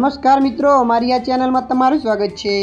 નમસ્કાર મિત્રો મારી આ ચેનલમાં તમારું સ્વાગત છે.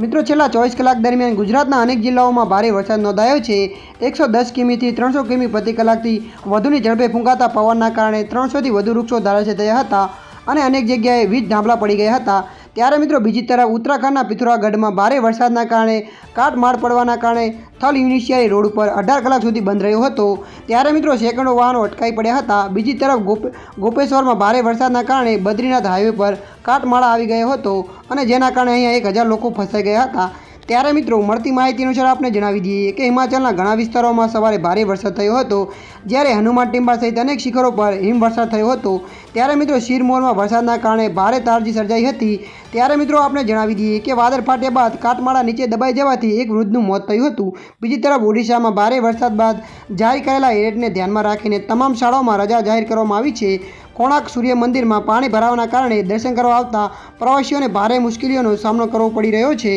મિત્રો, છેલ્લા ચોવીસ કલાક દરમિયાન ગુજરાતના અનેક જિલ્લાઓમાં ભારે વરસાદ નોંધાયો છે. એકસો દસ કિમીથી ત્રણસો કિમી પ્રતિ કલાકથી વધુની ઝડપે ફૂંકાતા પવનના કારણે ત્રણસોથી વધુ વૃક્ષો ધારાશય થયા હતા અને અનેક જગ્યાએ વીજ ધાંભલા પડી ગયા હતા. ત્યારે મિત્રો બીજી તરફ ઉત્તરાખંડના પિથોરાગઢમાં ભારે વરસાદના કારણે કાટમાળ પડવાના કારણે થલ યુનિશિયારી રોડ ઉપર અઢાર કલાક સુધી બંધ રહ્યો હતો. ત્યારે મિત્રો સેંકડો વાહનો અટકાઈ પડ્યા હતા. બીજી તરફ ગોપ, ગોપેશ્વરમાં ભારે વરસાદના કારણે બદ્રીનાથ હાઈવે પર કાટમાળા આવી ગયો હતો અને જેના કારણે અહીંયા એક હજાર લોકો ફસાઈ ગયા હતા. ત્યારે મિત્રો, મળતી માહિતી અનુસાર આપણે જણાવી દઈએ કે હિમાચલના ઘણા વિસ્તારોમાં સવારે ભારે વરસાદ થયો હતો. જ્યારે હનુમાન ટીમ્બા સહિત અનેક શિખરો પર હિમવર્ષા થયો હતો. ત્યારે મિત્રો, શિરમોરમાં વરસાદના કારણે ભારે તારજી સર્જાઈ હતી. ત્યારે મિત્રો આપણે જણાવી દઈએ કે વાદળ ફાટ્યા બાદ કાટમાળા નીચે દબાઈ જવાથી એક વૃદ્ધનું મોત થયું હતું. બીજી તરફ ઓડિશામાં ભારે વરસાદ બાદ જાહેર કરેલા એલર્ટને ધ્યાનમાં રાખીને તમામ શાળાઓમાં રજા જાહેર કરવામાં આવી છે. કોણાક સૂર્ય મંદિરમાં પાણી ભરાવાના કારણે દર્શન કરવા આવતા પ્રવાસીઓને ભારે મુશ્કેલીઓનો સામનો કરવો પડી રહ્યો છે.